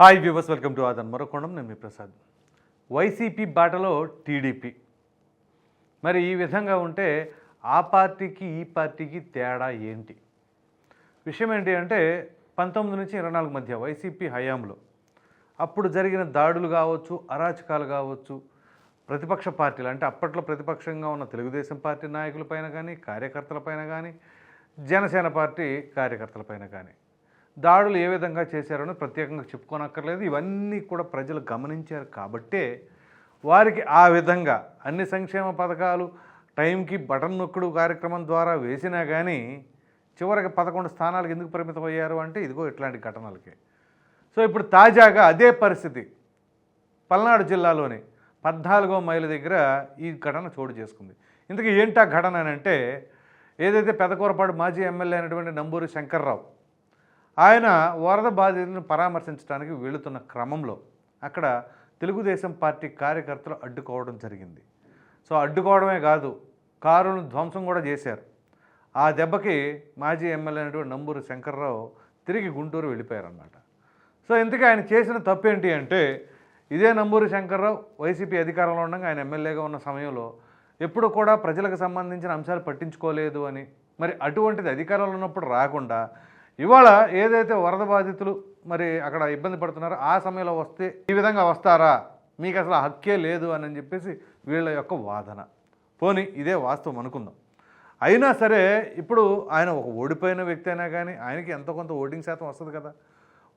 Hi viewers welcome to ఆదన్ మరొకొండం నేను మీ ప్రసాద్ వైసీపీ బాటలో టీడీపీ మరి ఈ విధంగా ఉంటే ఆ పార్టీకి ఈ పార్టీకి తేడా ఏంటి విషయం ఏంటి అంటే పంతొమ్మిది నుంచి ఇరవై నాలుగు మధ్య వైసీపీ హయాంలో అప్పుడు జరిగిన దాడులు కావచ్చు అరాచకాలు కావచ్చు ప్రతిపక్ష పార్టీలు అంటే అప్పట్లో ప్రతిపక్షంగా ఉన్న తెలుగుదేశం పార్టీ నాయకులపైన కానీ కార్యకర్తలపైన కానీ జనసేన పార్టీ కార్యకర్తలపైన కానీ దాడులు ఏ విధంగా చేశారని ప్రత్యేకంగా చెప్పుకోనక్కర్లేదు. ఇవన్నీ కూడా ప్రజలు గమనించారు కాబట్టే వారికి ఆ విధంగా అన్ని సంక్షేమ పథకాలు టైంకి బటన్ నొక్కుడు కార్యక్రమం ద్వారా వేసినా కానీ చివరికి పదకొండు స్థానాలకు ఎందుకు పరిమితం అయ్యారు అంటే ఇదిగో ఇట్లాంటి ఘటనలకి. సో ఇప్పుడు తాజాగా అదే పరిస్థితి పల్నాడు జిల్లాలోని పద్నాలుగో మైలు దగ్గర ఈ ఘటన చోటు చేసుకుంది. ఇంతకీ ఏంటా ఘటన అని అంటే ఏదైతే పెదకూరపాడు మాజీ ఎమ్మెల్యే అయినటువంటి నంబూరి శంకర్రావు ఆయన వరద బాధితులను పరామర్శించడానికి వెళుతున్న క్రమంలో అక్కడ తెలుగుదేశం పార్టీ కార్యకర్తలు అడ్డుకోవడం జరిగింది. సో అడ్డుకోవడమే కాదు కారును ధ్వంసం కూడా చేశారు. ఆ దెబ్బకి మాజీ ఎమ్మెల్యే అయినటువంటి నంబూరి శంకర్రావు తిరిగి గుంటూరు వెళ్ళిపోయారన్నమాట. సో ఇంతకీ ఆయన చేసిన తప్పు ఏంటి అంటే ఇదే నంబూరి శంకర్రావు వైసీపీ అధికారంలో ఉండగా ఆయన ఎమ్మెల్యేగా ఉన్న సమయంలో ఎప్పుడు కూడా ప్రజలకు సంబంధించిన అంశాలు పట్టించుకోలేదు అని మరి అటువంటిది అధికారంలో ఉన్నప్పుడు రాకుండా ఇవాళ ఏదైతే వరద బాధితులు మరి అక్కడ ఇబ్బంది పడుతున్నారో ఆ సమయంలో వస్తే ఈ విధంగా వస్తారా? మీకు అసలు హక్కే లేదు అని చెప్పేసి వీళ్ళ యొక్క వాదన. పోని ఇదే వాస్తవం అనుకుందాం. అయినా సరే ఇప్పుడు ఆయన ఒక ఓడిపోయిన వ్యక్తి అయినా కానీ ఆయనకి ఎంతో కొంత ఓటింగ్ శాతం వస్తుంది కదా?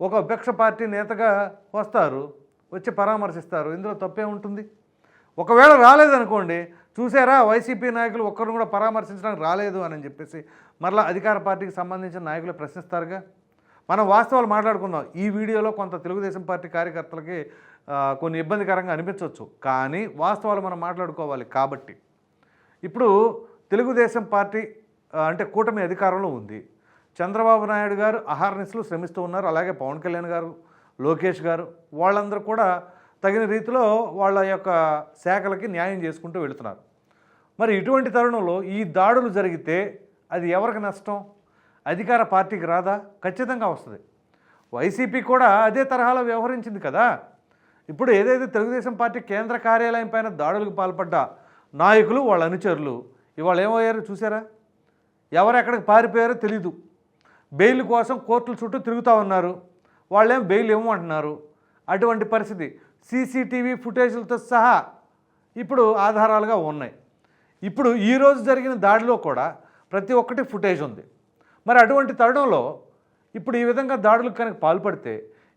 ఒక విపక్ష పార్టీ నేతగా వస్తారు వచ్చి పరామర్శిస్తారు. ఇందులో తప్పే ఉంటుంది ఒకవేళ రాలేదనుకోండి చూసారా? వైసీపీ నాయకులు ఒక్కరు కూడా పరామర్శించడానికి రాలేదు అని చెప్పేసి మరలా అధికార పార్టీకి సంబంధించిన నాయకులు ప్రశ్నిస్తారుగా? మనం వాస్తవాలు మాట్లాడుకుందాం. ఈ వీడియోలో కొంత తెలుగుదేశం పార్టీ కార్యకర్తలకి కొన్ని ఇబ్బందికరంగా అనిపించవచ్చు. కానీ వాస్తవాలు మనం మాట్లాడుకోవాలి కాబట్టి. ఇప్పుడు తెలుగుదేశం పార్టీ అంటే కూటమి అధికారంలో ఉంది. చంద్రబాబు నాయుడు గారు అహార్నిస్లు శ్రమిస్తూ ఉన్నారు. అలాగే పవన్ కళ్యాణ్ గారు లోకేష్ గారు వాళ్ళందరూ కూడా తగిన రీతిలో వాళ్ళ యొక్క శాఖలకి న్యాయం చేసుకుంటూ వెళుతున్నారు. మరి ఇటువంటి తరుణంలో ఈ దాడులు జరిగితే అది ఎవరికి నష్టం? అధికార పార్టీకి రాదా? ఖచ్చితంగా వస్తుంది. వైసీపీ కూడా అదే తరహాలో వ్యవహరించింది కదా. ఇప్పుడు ఏదైతే తెలుగుదేశం పార్టీ కేంద్ర కార్యాలయం పైన దాడులకు పాల్పడ్డ నాయకులు వాళ్ళ అనుచరులు ఇవాళ ఏమయ్యారు చూసారా ఎవరు ఎక్కడికి పారిపోయారో తెలీదు. బెయిల్ కోసం కోర్టుల చుట్టూ తిరుగుతూ ఉన్నారు. వాళ్ళేం బెయిల్ ఇవ్వమంటున్నారు అటువంటి పరిస్థితి. సీసీటీవీ ఫుటేజ్లతో సహా ఇప్పుడు ఆధారాలుగా ఉన్నాయి. ఇప్పుడు ఈరోజు జరిగిన దాడిలో కూడా ప్రతి ఒక్కటి ఫుటేజ్ ఉంది. మరి అటువంటి తరుణంలో ఇప్పుడు ఈ విధంగా దాడులకు కనుక పాల్పడితే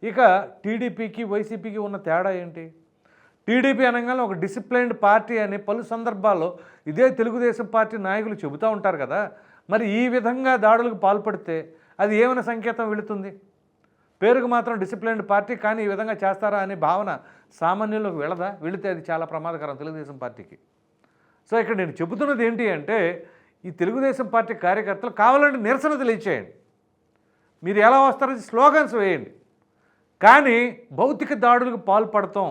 ఇక టీడీపీకి వైసీపీకి ఉన్న తేడా ఏంటి? టీడీపీ అనగానే ఒక డిసిప్లైన్డ్ పార్టీ అని పలు సందర్భాల్లో ఇదే తెలుగుదేశం పార్టీ నాయకులు చెబుతూ ఉంటారు కదా. మరి ఈ విధంగా దాడులకు పాల్పడితే అది ఏమైనా సంకేతం వెళుతుంది? పేరుకు మాత్రం డిసిప్లైన్డ్ పార్టీ కానీ ఈ విధంగా చేస్తారా అనే భావన సామాన్యులకు వెళ్ళదా వెళితే అది చాలా ప్రమాదకరం తెలుగుదేశం పార్టీకి. సో ఇక్కడ నేను చెబుతున్నది ఏంటి అంటే ఈ తెలుగుదేశం పార్టీ కార్యకర్తలు కావాలంటే నిరసన తెలియచేయండి. మీరు ఎలా వస్తారో స్లోగన్స్ వేయండి. కానీ భౌతిక దాడులకు పాల్పడటం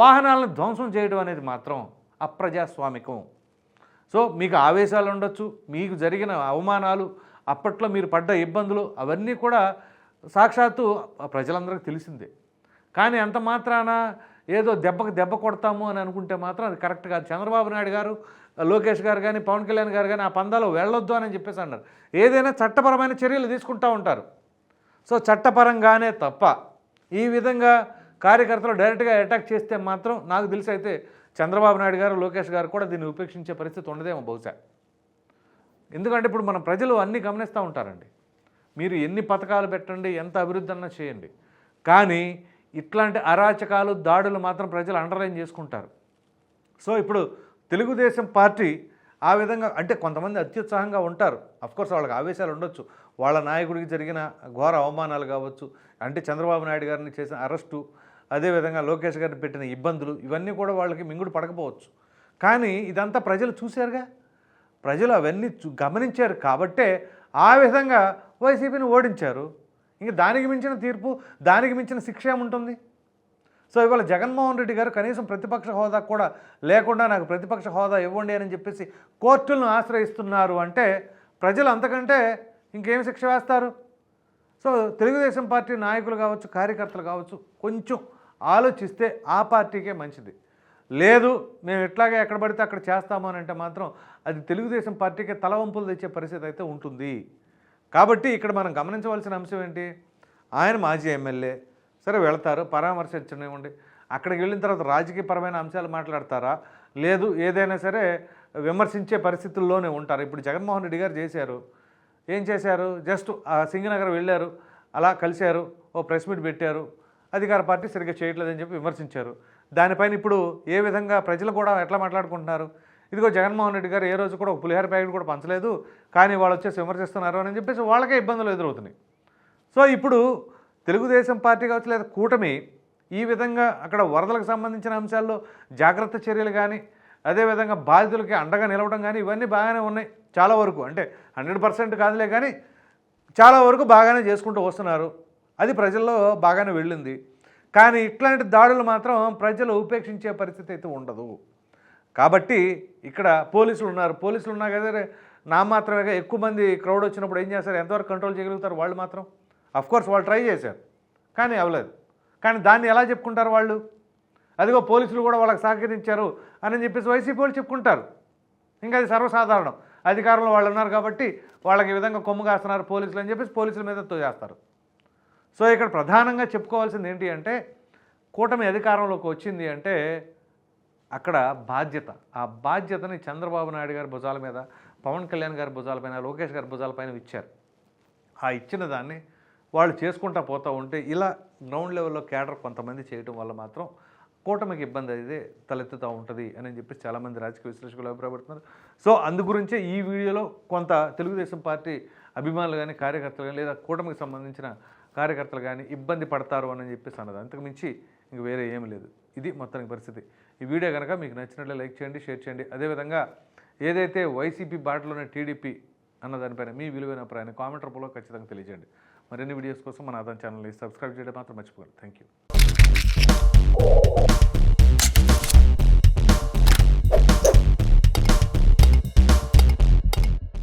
వాహనాలను ధ్వంసం చేయడం అనేది మాత్రం అప్రజాస్వామికం. సో మీకు ఆవేశాలు ఉండొచ్చు మీకు జరిగిన అవమానాలు అప్పట్లో మీరు పడ్డ ఇబ్బందులు అవన్నీ కూడా సాక్షాత్తు ప్రజలందరికీ తెలిసిందే. కానీ అంత మాత్రాన ఏదో దెబ్బకు దెబ్బ కొడతాము అని అనుకుంటే మాత్రం అది కరెక్ట్ కాదు. చంద్రబాబు నాయుడు గారు లోకేష్ గారు కానీ పవన్ కళ్యాణ్ గారు కానీ ఆ పందాలు వెళ్ళొద్దు అని చెప్పేసి అన్నారు. ఏదైనా చట్టపరమైన చర్యలు తీసుకుంటూ ఉంటారు. సో చట్టపరంగానే తప్ప ఈ విధంగా కార్యకర్తలు డైరెక్ట్గా అటాక్ చేస్తే మాత్రం నాకు తెలిసి అయితే చంద్రబాబు నాయుడు గారు లోకేష్ గారు కూడా దీన్ని ఉపేక్షించే పరిస్థితి ఉండదేమో బహుశా. ఎందుకంటే ఇప్పుడు మన ప్రజలు అన్నీ గమనిస్తూ ఉంటారండి. మీరు ఎన్ని పథకాలు పెట్టండి ఎంత అభివృద్ధి అన్నా చేయండి. కానీ ఇట్లాంటి అరాచకాలు దాడులు మాత్రం ప్రజలు అండర్లైన్ చేసుకుంటారు. సో ఇప్పుడు తెలుగుదేశం పార్టీ ఆ విధంగా అంటే కొంతమంది అత్యుత్సాహంగా ఉంటారు. అఫ్కోర్స్ వాళ్ళకి ఆవేశాలు ఉండొచ్చు. వాళ్ళ నాయకుడికి జరిగిన ఘోర అవమానాలు కావచ్చు అంటే చంద్రబాబు నాయుడు గారిని చేసిన అరెస్టు అదేవిధంగా లోకేష్ గారిని పెట్టిన ఇబ్బందులు ఇవన్నీ కూడా వాళ్ళకి మింగుడు పడకపోవచ్చు. కానీ ఇదంతా ప్రజలు చూశారుగా. ప్రజలు అవన్నీ చూ- గమనించారు కాబట్టే ఆ విధంగా వైసీపీని ఓడించారు. ఇంక దానికి మించిన తీర్పు దానికి మించిన శిక్ష ఏముంటుంది? సో ఇవాళ జగన్మోహన్ రెడ్డి గారు కనీసం ప్రతిపక్ష హోదా కూడా లేకుండా నాకు ప్రతిపక్ష హోదా ఇవ్వండి అని చెప్పేసి కోర్టులను ఆశ్రయిస్తున్నారు అంటే ప్రజలు అంతకంటే ఇంకేం శిక్ష వేస్తారు? సో తెలుగుదేశం పార్టీ నాయకులు కావచ్చు కార్యకర్తలు కావచ్చు కొంచెం ఆలోచిస్తే ఆ పార్టీకే మంచిది. లేదు మేము ఎట్లాగే ఎక్కడ పడితే అక్కడ చేస్తాము అని అంటే మాత్రం అది తెలుగుదేశం పార్టీకే తలవంపులు తెచ్చే పరిస్థితి అయితే ఉంటుంది. కాబట్టి ఇక్కడ మనం గమనించవలసిన అంశం ఏంటి? ఆయన మాజీ ఎమ్మెల్యే. సరే వెళ్తారు పరామర్శించనివ్వండి. అక్కడికి వెళ్ళిన తర్వాత రాజకీయపరమైన అంశాలు మాట్లాడతారా? లేదు ఏదైనా సరే విమర్శించే పరిస్థితుల్లోనే ఉంటారు. ఇప్పుడు జగన్మోహన్ రెడ్డి గారు చేశారు. ఏం చేశారు? జస్ట్ ఆ సింగనగర్ వెళ్ళారు. అలా కలిశారు. ఓ ప్రెస్ మీట్ పెట్టారు. అధికార పార్టీ సరిగ్గా చేయట్లేదని చెప్పి విమర్శించారు. దానిపైన ఇప్పుడు ఏ విధంగా ప్రజలు కూడా ఎట్లా మాట్లాడుకుంటున్నారు? ఇదిగో జగన్మోహన్ రెడ్డి గారు ఏ రోజు కూడా పులిహార ప్యాకెట్ కూడా పంచలేదు కానీ వాళ్ళు వచ్చేసి విమర్శిస్తున్నారు అని చెప్పేసి వాళ్ళకే ఇబ్బందులు ఎదురవుతున్నాయి. సో ఇప్పుడు తెలుగుదేశం పార్టీ కావచ్చు లేదా కూటమి ఈ విధంగా అక్కడ వరదలకు సంబంధించిన అంశాల్లో జాగ్రత్త చర్యలు కానీ అదేవిధంగా బాధితులకి అండగా నిలవడం కానీ ఇవన్నీ బాగానే ఉన్నాయి చాలా వరకు. అంటే హండ్రెడ్ పర్సెంట్ కాదులే కానీ చాలా వరకు బాగానే చేసుకుంటూ వస్తున్నారు. అది ప్రజల్లో బాగానే వెళ్ళింది. కానీ ఇట్లాంటి దాడులు మాత్రం ప్రజలు ఉపేక్షించే పరిస్థితి అయితే ఉండదు. కాబట్టి ఇక్కడ పోలీసులు ఉన్నారు. పోలీసులు ఉన్నా కదా నా మాత్రమే ఎక్కువ మంది క్రౌడ్ వచ్చినప్పుడు ఏం చేస్తారు? ఎంతవరకు కంట్రోల్ చేయగలుగుతారు వాళ్ళు మాత్రం? అఫ్కోర్స్ వాళ్ళు ట్రై చేశారు కానీ అవ్వలేదు. కానీ దాన్ని ఎలా చెప్పుకుంటారు వాళ్ళు? అదిగో పోలీసులు కూడా వాళ్ళకి సహకరించారు అని చెప్పేసి వైసీపీ వాళ్ళు చెప్పుకుంటారు. ఇంకా అది సర్వసాధారణం. అధికారంలో వాళ్ళు ఉన్నారు కాబట్టి వాళ్ళకి ఈ విధంగా కొమ్ము కాస్తున్నారు పోలీసులు అని చెప్పేసి పోలీసుల మీద చేస్తారు. సో ఇక్కడ ప్రధానంగా చెప్పుకోవాల్సింది ఏంటి అంటే కూటమి అధికారంలోకి వచ్చింది అంటే అక్కడ బాధ్యత. ఆ బాధ్యతని చంద్రబాబు నాయుడు గారి భుజాల మీద పవన్ కళ్యాణ్ గారి భుజాలపైన లోకేష్ గారి భుజాలపైన ఇచ్చారు. ఆ ఇచ్చిన దాన్ని వాళ్ళు చేసుకుంటా పోతూ ఉంటే ఇలా గ్రౌండ్ లెవెల్లో కేడర్ కొంతమంది చేయడం వల్ల మాత్రం కూటమికి ఇబ్బంది అయితే తలెత్తుతూ ఉంటుంది అని చెప్పి చాలామంది రాజకీయ విశ్లేషకులు అభిప్రాయపడుతున్నారు. సో అందు గురించే ఈ వీడియోలో కొంత తెలుగుదేశం పార్టీ అభిమానులు కానీ కార్యకర్తలు కానీ లేదా కూటమికి సంబంధించిన కార్యకర్తలు కానీ ఇబ్బంది పడతారు అని చెప్పేసి అన్నది. అంతకుమించి ఇంక వేరే ఏమి లేదు. ఇది మొత్తానికి పరిస్థితి. ఈ వీడియో కనుక మీకు నచ్చినట్లే లైక్ చేయండి షేర్ చేయండి. అదేవిధంగా ఏదైతే వైసీపీ బాటలోనే టీడీపీ అన్న దానిపైన మీ విలువైన అభిప్రాయాన్ని కామెంట్ రూపంలో ఖచ్చితంగా తెలియజేయండి. మరిన్ని వీడియోస్ కోసం మన ఆదాన్ ఛానల్ని సబ్స్క్రైబ్ చేయడం మాత్రం మర్చిపోకండి. Thank you